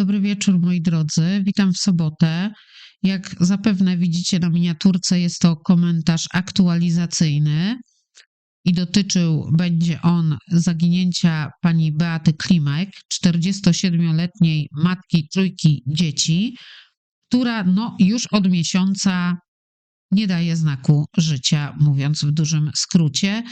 Dobry wieczór, moi drodzy. Witam w sobotę. Jak zapewne widzicie na miniaturce, jest to komentarz aktualizacyjny i dotyczył będzie on zaginięcia pani Beaty Klimek, 47-letniej matki trójki dzieci, która no, już od miesiąca nie daje znaku życia, mówiąc w dużym skrócie.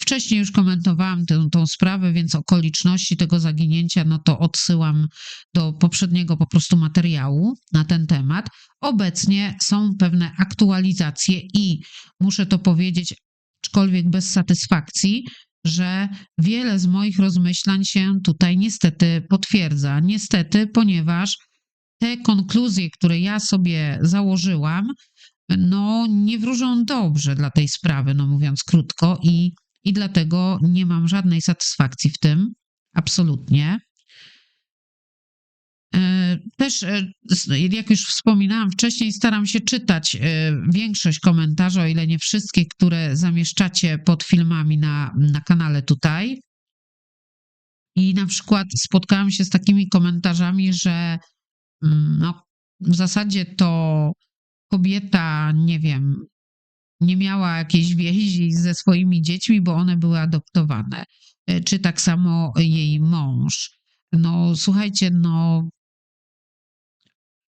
Wcześniej już komentowałam tę, tą sprawę, więc okoliczności tego zaginięcia, no to odsyłam do poprzedniego po prostu materiału na ten temat. Obecnie są pewne aktualizacje i muszę to powiedzieć, aczkolwiek bez satysfakcji, że wiele z moich rozmyślań się tutaj niestety potwierdza. Niestety, ponieważ te konkluzje, które ja sobie założyłam, no nie wróżą dobrze dla tej sprawy, no mówiąc krótko, i, i dlatego nie mam żadnej satysfakcji w tym, absolutnie. E, Też, e, jak już wspominałam wcześniej, staram się czytać e, większość komentarzy, o ile nie wszystkie, które zamieszczacie pod filmami na, na kanale tutaj. I na przykład spotkałam się z takimi komentarzami, że mm, no, w zasadzie to kobieta, nie wiem, nie miała jakiejś więzi ze swoimi dziećmi, bo one były adoptowane. E, Czy tak samo jej mąż. No, słuchajcie, no,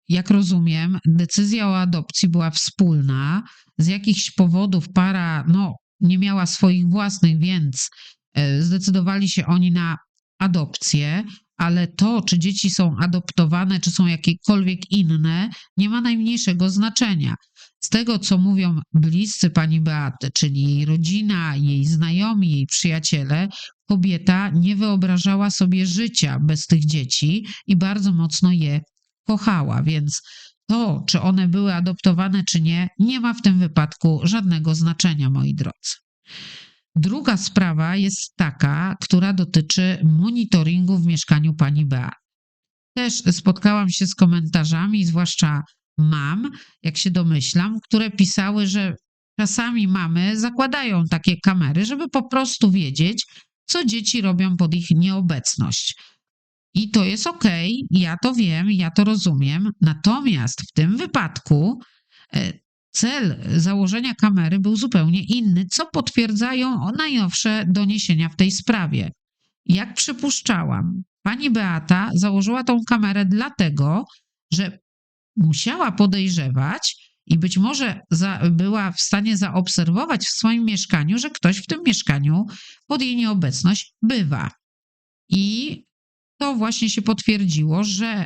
jak rozumiem, decyzja o adopcji była wspólna. Z jakichś powodów para, no, nie miała swoich własnych, więc e, zdecydowali się oni na adopcję, ale to, czy dzieci są adoptowane, czy są jakiekolwiek inne, nie ma najmniejszego znaczenia. Z tego, co mówią bliscy pani Beaty, czyli jej rodzina, jej znajomi, jej przyjaciele, kobieta nie wyobrażała sobie życia bez tych dzieci i bardzo mocno je kochała, więc to, czy one były adoptowane, czy nie, nie ma w tym wypadku żadnego znaczenia, moi drodzy. Druga sprawa jest taka, która dotyczy monitoringu w mieszkaniu pani Beaty. Też spotkałam się z komentarzami, zwłaszcza mam, jak się domyślam, które pisały, że czasami mamy zakładają takie kamery, żeby po prostu wiedzieć, co dzieci robią pod ich nieobecność. I to jest okej, ja to wiem, ja to rozumiem. Natomiast w tym wypadku e, cel założenia kamery był zupełnie inny, co potwierdzają najnowsze doniesienia w tej sprawie. Jak przypuszczałam, pani Beata założyła tą kamerę dlatego, że musiała podejrzewać i być może za, była w stanie zaobserwować w swoim mieszkaniu, że ktoś w tym mieszkaniu pod jej nieobecność bywa. I to właśnie się potwierdziło, że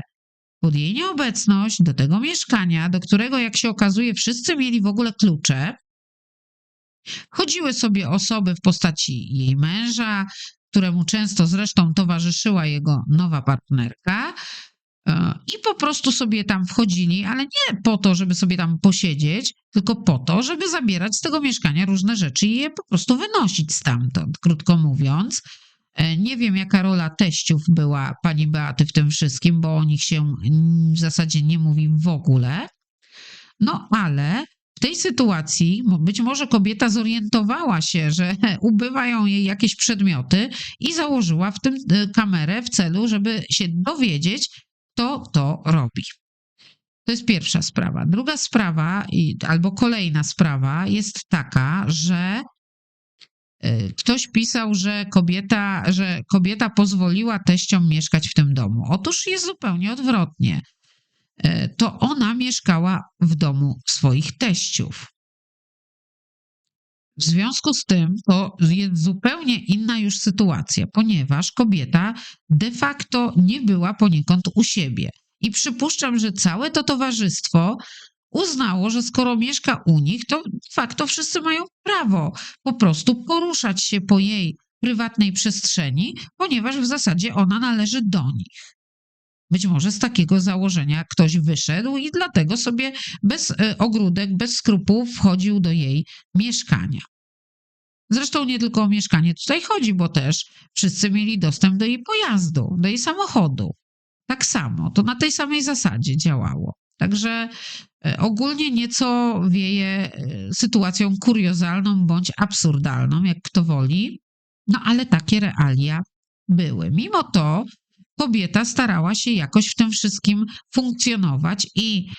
pod jej nieobecność do tego mieszkania, do którego, jak się okazuje, wszyscy mieli w ogóle klucze, chodziły sobie osoby w postaci jej męża, któremu często zresztą towarzyszyła jego nowa partnerka. e, I po prostu sobie tam wchodzili, ale nie po to, żeby sobie tam posiedzieć, tylko po to, żeby zabierać z tego mieszkania różne rzeczy i je po prostu wynosić stamtąd, krótko mówiąc. E, Nie wiem, jaka rola teściów była pani Beaty w tym wszystkim, bo o nich się w zasadzie nie mówi w ogóle. No ale w tej sytuacji być może kobieta zorientowała się, że ubywają jej jakieś przedmioty i założyła w tym e, kamerę w celu, żeby się dowiedzieć, kto to robi. To jest pierwsza sprawa. Druga sprawa, albo kolejna sprawa jest taka, że ktoś pisał, że kobieta, że kobieta pozwoliła teściom mieszkać w tym domu. Otóż jest zupełnie odwrotnie. E, To ona mieszkała w domu swoich teściów. W związku z tym to jest zupełnie inna już sytuacja, ponieważ kobieta de facto nie była poniekąd u siebie. I przypuszczam, że całe to towarzystwo uznało, że skoro mieszka u nich, to de facto wszyscy mają prawo po prostu poruszać się po jej prywatnej przestrzeni, ponieważ w zasadzie ona należy do nich. Być może z takiego założenia ktoś wyszedł i dlatego sobie bez e, ogródek, bez skrupułów wchodził do jej mieszkania. Zresztą nie tylko o mieszkanie tutaj chodzi, bo też wszyscy mieli dostęp do jej pojazdu, do jej samochodu. Tak samo, to na tej samej zasadzie działało. Także e, ogólnie nieco wieje e, sytuacją kuriozalną bądź absurdalną, jak kto woli, no ale takie realia były. Mimo to kobieta starała się jakoś w tym wszystkim funkcjonować i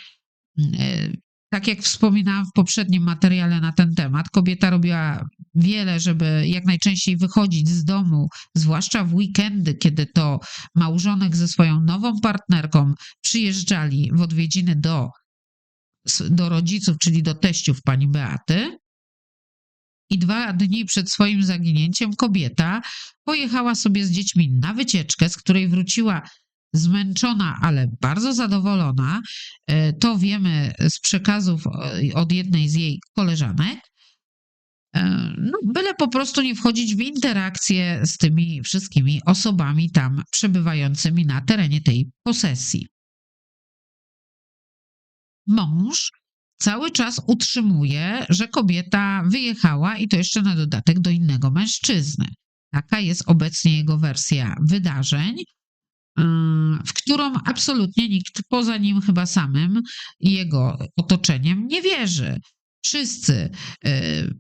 e, tak jak wspominałam w poprzednim materiale na ten temat, kobieta robiła wiele, żeby jak najczęściej wychodzić z domu, zwłaszcza w weekendy, kiedy to małżonek ze swoją nową partnerką przyjeżdżali w odwiedziny do, do rodziców, czyli do teściów pani Beaty. I dwa dni przed swoim zaginięciem kobieta pojechała sobie z dziećmi na wycieczkę, z której wróciła zmęczona, ale bardzo zadowolona. E, To wiemy z przekazów e, od jednej z jej koleżanek. E, No, byle po prostu nie wchodzić w interakcję z tymi wszystkimi osobami tam przebywającymi na terenie tej posesji. Mąż cały czas utrzymuje, że kobieta wyjechała i to jeszcze na dodatek do innego mężczyzny. Taka jest obecnie jego wersja wydarzeń, w którą absolutnie nikt poza nim chyba samym i jego otoczeniem nie wierzy. Wszyscy, yy,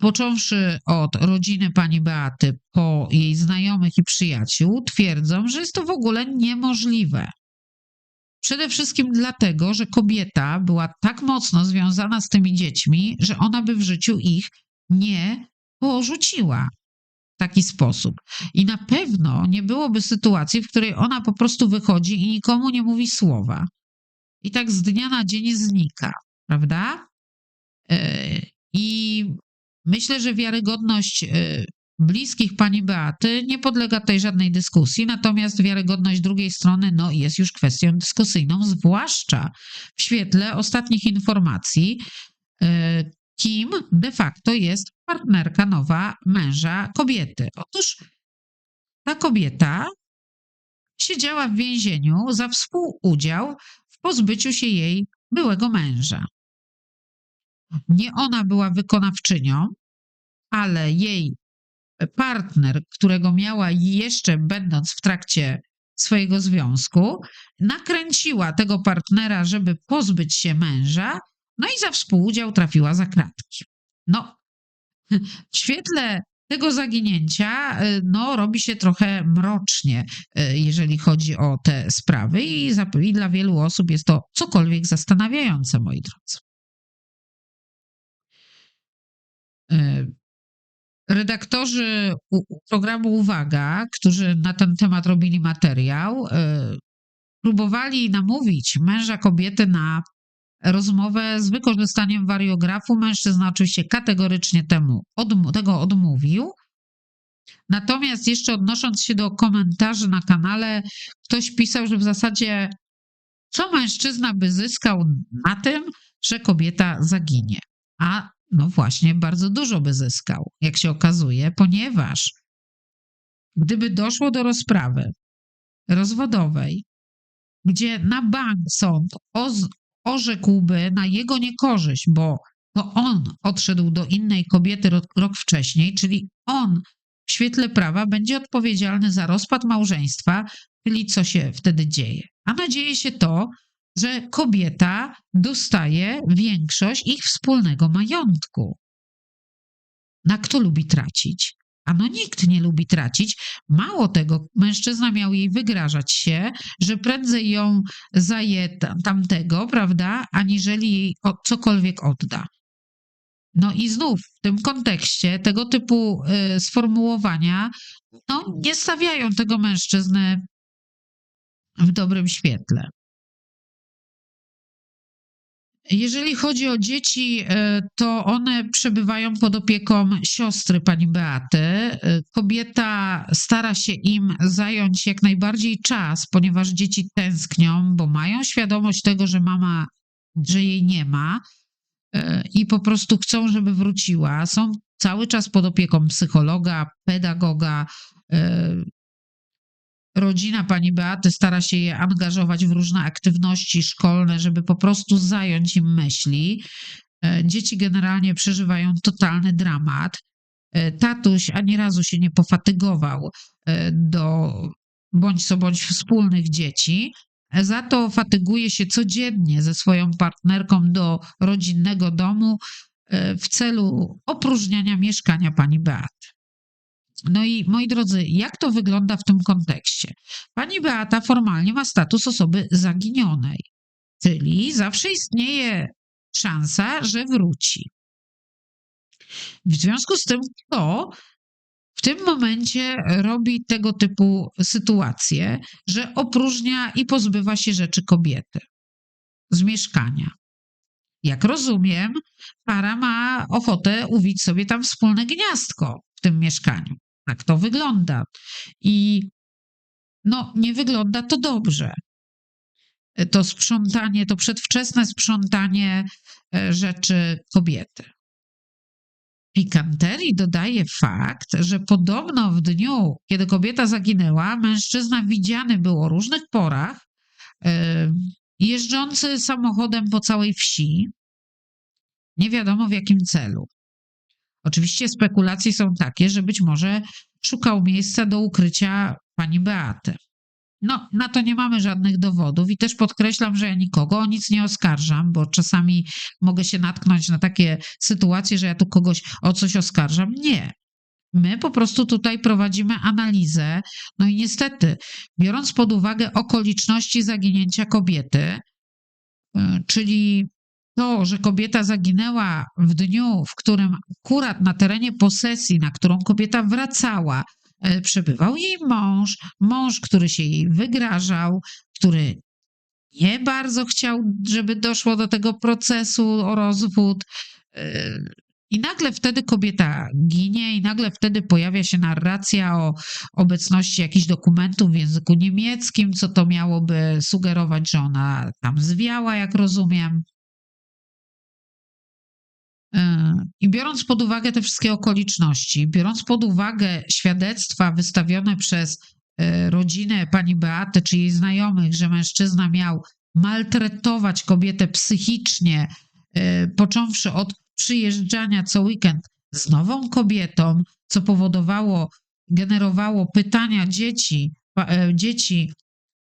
począwszy od rodziny pani Beaty, po jej znajomych i przyjaciół, twierdzą, że jest to w ogóle niemożliwe. Przede wszystkim dlatego, że kobieta była tak mocno związana z tymi dziećmi, że ona by w życiu ich nie porzuciła taki sposób. I na pewno nie byłoby sytuacji, w której ona po prostu wychodzi i nikomu nie mówi słowa. I tak z dnia na dzień znika, prawda? E, I myślę, że wiarygodność e, bliskich pani Beaty nie podlega tutaj żadnej dyskusji, natomiast wiarygodność drugiej strony no, jest już kwestią dyskusyjną, zwłaszcza w świetle ostatnich informacji, e, kim de facto jest partnerka nowa męża kobiety. Otóż ta kobieta siedziała w więzieniu za współudział w pozbyciu się jej byłego męża. Nie ona była wykonawczynią, ale jej partner, którego miała jeszcze będąc w trakcie swojego związku, nakręciła tego partnera, żeby pozbyć się męża, no i za współudział trafiła za kratki. No, w świetle tego zaginięcia, y, no, robi się trochę mrocznie, y, jeżeli chodzi o te sprawy, i, za, i dla wielu osób jest to cokolwiek zastanawiające, moi drodzy. Y, redaktorzy programu Uwaga, którzy na ten temat robili materiał, próbowali namówić męża kobiety na rozmowę z wykorzystaniem wariografu. Mężczyzna oczywiście kategorycznie temu odm tego odmówił. Natomiast jeszcze odnosząc się do komentarzy na kanale, ktoś pisał, że w zasadzie co mężczyzna by zyskał na tym, że kobieta zaginie. A no właśnie, bardzo dużo by zyskał, jak się okazuje, ponieważ gdyby doszło do rozprawy rozwodowej, gdzie na bank sąd orzekłby na jego niekorzyść, bo to on odszedł do innej kobiety rok, wcześniej, czyli on w świetle prawa będzie odpowiedzialny za rozpad małżeństwa, czyli co się wtedy dzieje. A nadzieje się to, że kobieta dostaje większość ich wspólnego majątku. Na kto lubi tracić? Ano nikt nie lubi tracić. Mało tego, mężczyzna miał jej wygrażać się, że prędzej ją zaje tamtego, prawda, aniżeli jej cokolwiek odda. No i znów w tym kontekście tego typu y, sformułowania no, nie stawiają tego mężczyzny w dobrym świetle. Jeżeli chodzi o dzieci, e, to one przebywają pod opieką siostry pani Beaty. E, kobieta stara się im zająć jak najbardziej czas, ponieważ dzieci tęsknią, bo mają świadomość tego, że mama, że jej nie ma e, i po prostu chcą, żeby wróciła. Są cały czas pod opieką psychologa, pedagoga, rodzina pani Beaty stara się je angażować w różne aktywności szkolne, żeby po prostu zająć im myśli. E, dzieci generalnie przeżywają totalny dramat. E, tatuś ani razu się nie pofatygował e, do bądź co bądź wspólnych dzieci. Za to fatyguje się codziennie ze swoją partnerką do rodzinnego domu w celu opróżniania mieszkania pani Beaty. No i moi drodzy, jak to wygląda w tym kontekście? Pani Beata formalnie ma status osoby zaginionej, czyli zawsze istnieje szansa, że wróci. W związku z tym, kto w tym momencie robi tego typu sytuacje, że opróżnia i pozbywa się rzeczy kobiety z mieszkania. Jak rozumiem, para ma ochotę uwić sobie tam wspólne gniazdko w tym mieszkaniu. Tak to wygląda. I no, nie wygląda to dobrze. To sprzątanie, to przedwczesne sprzątanie e, rzeczy kobiety. Pikanterii dodaje fakt, że podobno w dniu, kiedy kobieta zaginęła, mężczyzna widziany był o różnych porach, e, jeżdżący samochodem po całej wsi. Nie wiadomo w jakim celu. Oczywiście spekulacje są takie, że być może szukał miejsca do ukrycia pani Beaty. No, na to nie mamy żadnych dowodów i też podkreślam, że ja nikogo o nic nie oskarżam, bo czasami mogę się natknąć na takie sytuacje, że ja tu kogoś o coś oskarżam. Nie. My po prostu tutaj prowadzimy analizę, no i niestety, biorąc pod uwagę okoliczności zaginięcia kobiety, y, czyli to, że kobieta zaginęła w dniu, w którym akurat na terenie posesji, na którą kobieta wracała, e, przebywał jej mąż, mąż, który się jej wygrażał, który nie bardzo chciał, żeby doszło do tego procesu o rozwód. e, I nagle wtedy kobieta ginie, i nagle wtedy pojawia się narracja o obecności jakichś dokumentów w języku niemieckim, co to miałoby sugerować, że ona tam zwiała, jak rozumiem. E, I biorąc pod uwagę te wszystkie okoliczności, biorąc pod uwagę świadectwa wystawione przez e, rodzinę pani Beaty czy jej znajomych, że mężczyzna miał maltretować kobietę psychicznie, e, począwszy od przyjeżdżania co weekend z nową kobietą, co powodowało, generowało pytania dzieci, dzieci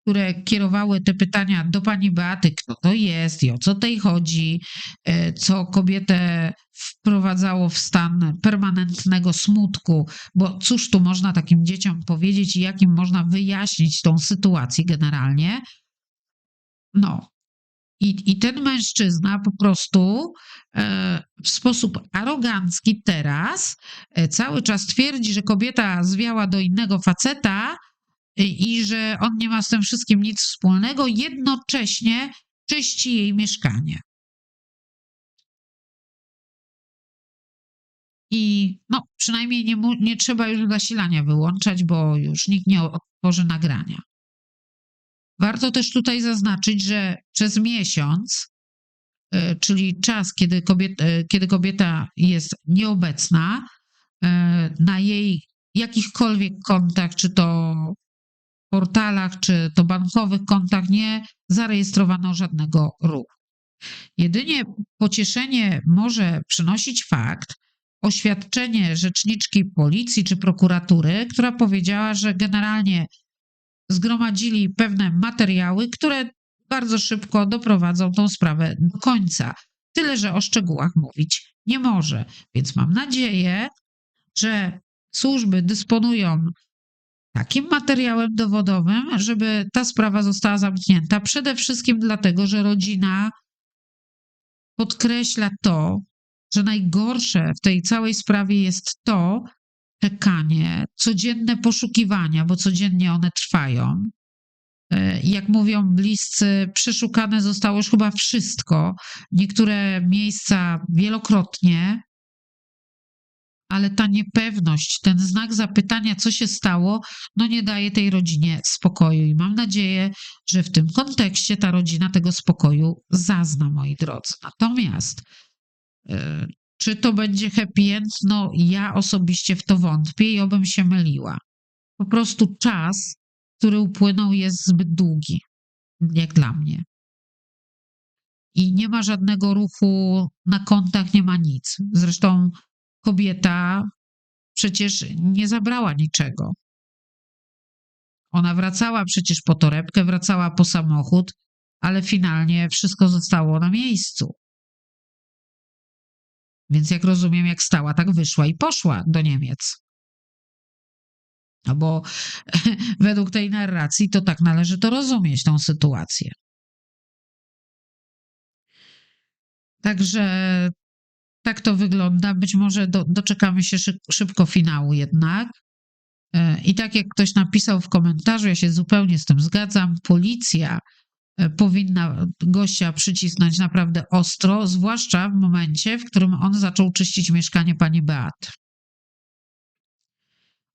które kierowały te pytania do pani Beaty, kto to jest i o co tej chodzi, e, co kobietę wprowadzało w stan permanentnego smutku, bo cóż tu można takim dzieciom powiedzieć i jakim można wyjaśnić tą sytuację generalnie. No. I, I ten mężczyzna po prostu e, w sposób arogancki teraz e, cały czas twierdzi, że kobieta zwiała do innego faceta, i że on nie ma z tym wszystkim nic wspólnego, jednocześnie czyści jej mieszkanie. I no, przynajmniej nie, nie trzeba już zasilania wyłączać, bo już nikt nie otworzy nagrania. Warto też tutaj zaznaczyć, że przez miesiąc, e, czyli czas, kiedy kobieta, e, kiedy kobieta jest nieobecna, na jej jakichkolwiek kontach, czy to portalach czy to bankowych kontach nie zarejestrowano żadnego ruchu. Jedynie pocieszenie może przynosić fakt, oświadczenie rzeczniczki policji czy prokuratury, która powiedziała, że generalnie zgromadzili pewne materiały, które bardzo szybko doprowadzą tą sprawę do końca. Tyle, że o szczegółach mówić nie może. Więc mam nadzieję, że służby dysponują takim materiałem dowodowym, żeby ta sprawa została zamknięta. Przede wszystkim dlatego, że rodzina podkreśla to, że najgorsze w tej całej sprawie jest to czekanie, codzienne poszukiwania, bo codziennie one trwają. E, jak mówią bliscy, przeszukane zostało już chyba wszystko. Niektóre miejsca wielokrotnie, ale ta niepewność, ten znak zapytania, co się stało, no nie daje tej rodzinie spokoju. I mam nadzieję, że w tym kontekście ta rodzina tego spokoju zazna, moi drodzy. Natomiast yy, czy to będzie happy end? No ja osobiście w to wątpię i obym się myliła. Po prostu czas, który upłynął, jest zbyt długi, jak dla mnie. I nie ma żadnego ruchu na kontach, nie ma nic. Zresztą kobieta przecież nie zabrała niczego. Ona wracała przecież po torebkę, wracała po samochód, ale finalnie wszystko zostało na miejscu. Więc jak rozumiem, jak stała, tak wyszła i poszła do Niemiec. No bo według tej narracji to tak należy to rozumieć, tą sytuację. Także tak to wygląda. Być może do, doczekamy się szyb, szybko finału jednak. E, I tak jak ktoś napisał w komentarzu, ja się zupełnie z tym zgadzam, policja e, powinna gościa przycisnąć naprawdę ostro, zwłaszcza w momencie, w którym on zaczął czyścić mieszkanie pani Beaty.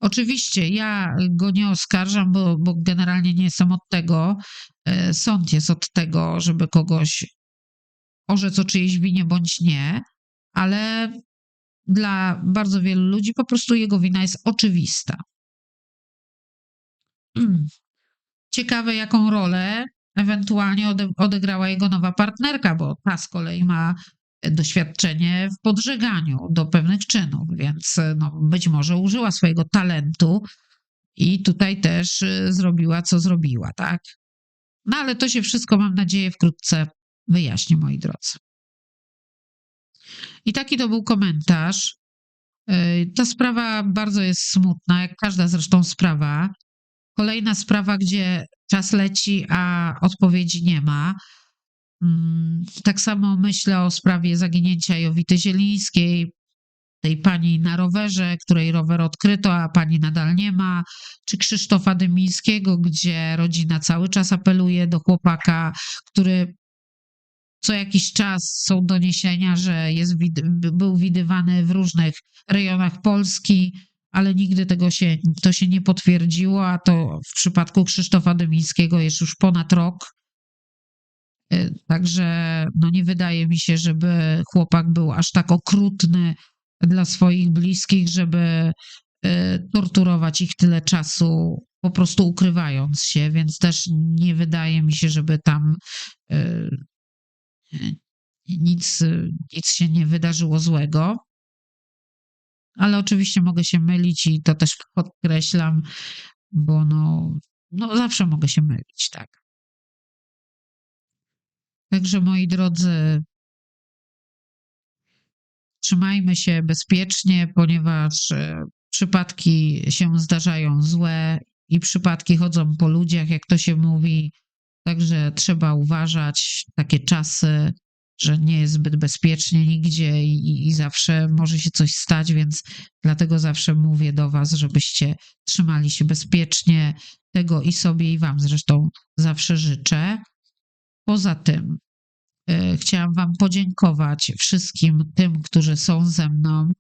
Oczywiście ja go nie oskarżam, bo, bo generalnie nie jestem od tego. E, Sąd jest od tego, żeby kogoś orzec o czyjejś winie bądź nie, ale dla bardzo wielu ludzi po prostu jego wina jest oczywista. Mm. Ciekawe, jaką rolę ewentualnie ode- odegrała jego nowa partnerka, bo ta z kolei ma doświadczenie w podżeganiu do pewnych czynów, więc no, być może użyła swojego talentu i tutaj też y, zrobiła, co zrobiła, tak? No ale to się wszystko, mam nadzieję, wkrótce wyjaśni, moi drodzy. I taki to był komentarz. Y, Ta sprawa bardzo jest smutna, jak każda zresztą sprawa. Kolejna sprawa, gdzie czas leci, a odpowiedzi nie ma. Mm, Tak samo myślę o sprawie zaginięcia Jowity Zielińskiej, tej pani na rowerze, której rower odkryto, a pani nadal nie ma, czy Krzysztofa Dymińskiego, gdzie rodzina cały czas apeluje do chłopaka, który co jakiś czas są doniesienia, że jest, był widywany w różnych rejonach Polski, ale nigdy tego się, to się nie potwierdziło, a to w przypadku Krzysztofa Dymińskiego jest już ponad rok. Y, Także no nie wydaje mi się, żeby chłopak był aż tak okrutny dla swoich bliskich, żeby y, torturować ich tyle czasu, po prostu ukrywając się, więc też nie wydaje mi się, żeby tam y, nic, nic się nie wydarzyło złego. Ale oczywiście mogę się mylić i to też podkreślam, bo no, no zawsze mogę się mylić, tak. Także moi drodzy, trzymajmy się bezpiecznie, ponieważ e, przypadki się zdarzają złe i przypadki chodzą po ludziach, jak to się mówi. Także trzeba uważać takie czasy, że nie jest zbyt bezpiecznie nigdzie i, i zawsze może się coś stać, więc dlatego zawsze mówię do Was, żebyście trzymali się bezpiecznie. Tego i sobie, i Wam zresztą zawsze życzę. Poza tym, e, chciałam Wam podziękować wszystkim tym, którzy są ze mną,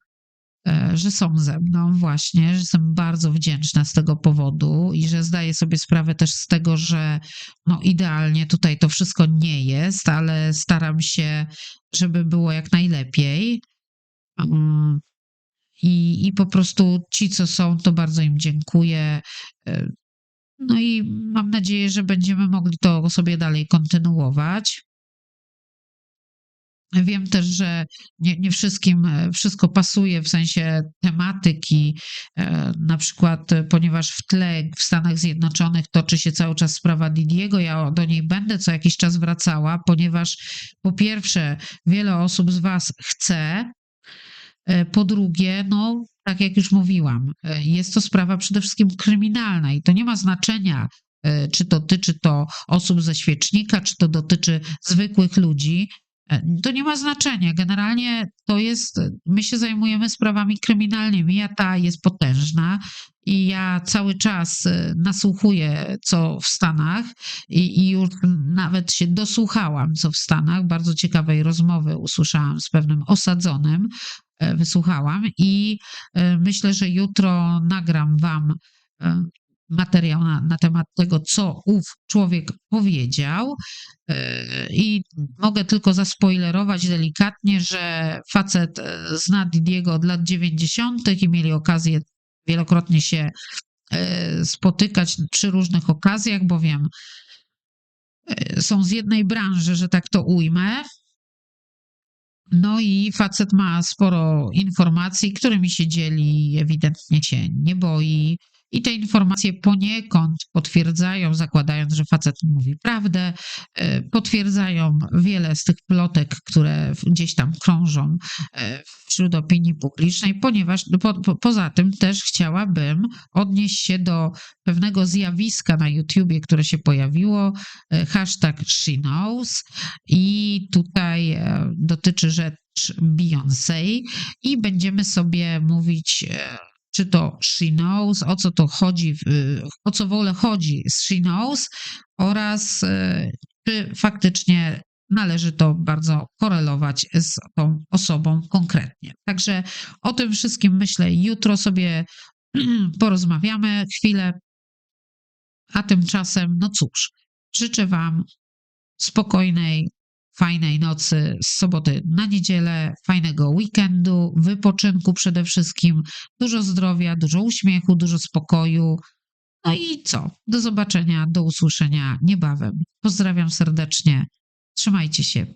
że są ze mną właśnie, że jestem bardzo wdzięczna z tego powodu i że zdaję sobie sprawę też z tego, że no idealnie tutaj to wszystko nie jest, ale staram się, żeby było jak najlepiej. Mm, I, I po prostu ci, co są, to bardzo im dziękuję. E, No i mam nadzieję, że będziemy mogli to sobie dalej kontynuować. Wiem też, że nie, nie wszystkim e, wszystko pasuje w sensie tematyki, e, na przykład, e, ponieważ w tle w Stanach Zjednoczonych toczy się cały czas sprawa Didiego. Ja do niej będę co jakiś czas wracała, ponieważ po pierwsze, wiele osób z Was chce, po drugie, no, tak jak już mówiłam, jest to sprawa przede wszystkim kryminalna i to nie ma znaczenia, czy dotyczy to osób ze świecznika, czy to dotyczy zwykłych ludzi. E, To nie ma znaczenia. Generalnie to jest, my się zajmujemy sprawami kryminalnymi, a ta jest potężna i ja cały czas e, nasłuchuję, co w Stanach i, i już nawet się dosłuchałam, co w Stanach. Bardzo ciekawej rozmowy usłyszałam z pewnym osadzonym, e, wysłuchałam i myślę, że jutro nagram Wam materiał na, na temat tego, co ów człowiek powiedział. E, I mogę tylko zaspoilerować delikatnie, że facet e, zna Didiego od lat 90. i mieli okazję wielokrotnie się e, spotykać przy różnych okazjach, bowiem są z jednej branży, że tak to ujmę. No i facet ma sporo informacji, którymi się dzieli, ewidentnie się nie boi i te informacje poniekąd potwierdzają, zakładając, że facet mówi prawdę, e, potwierdzają wiele z tych plotek, które gdzieś tam krążą e, wśród opinii publicznej, ponieważ no, po, po, poza tym też chciałabym odnieść się do pewnego zjawiska na YouTubie, które się pojawiło, e, hashtag she knows i tutaj dotyczy rzecz Beyoncé i będziemy sobie mówić czy to she knows, o co to chodzi, w- o co w ogóle chodzi z she knows? Oraz e, czy faktycznie należy to bardzo korelować z tą osobą konkretnie. Także o tym wszystkim myślę jutro sobie porozmawiamy chwilę, a tymczasem, no cóż, życzę Wam spokojnej, fajnej nocy z soboty na niedzielę, fajnego weekendu, wypoczynku przede wszystkim, dużo zdrowia, dużo uśmiechu, dużo spokoju. No i co? Do zobaczenia, do usłyszenia niebawem. Pozdrawiam serdecznie. Trzymajcie się.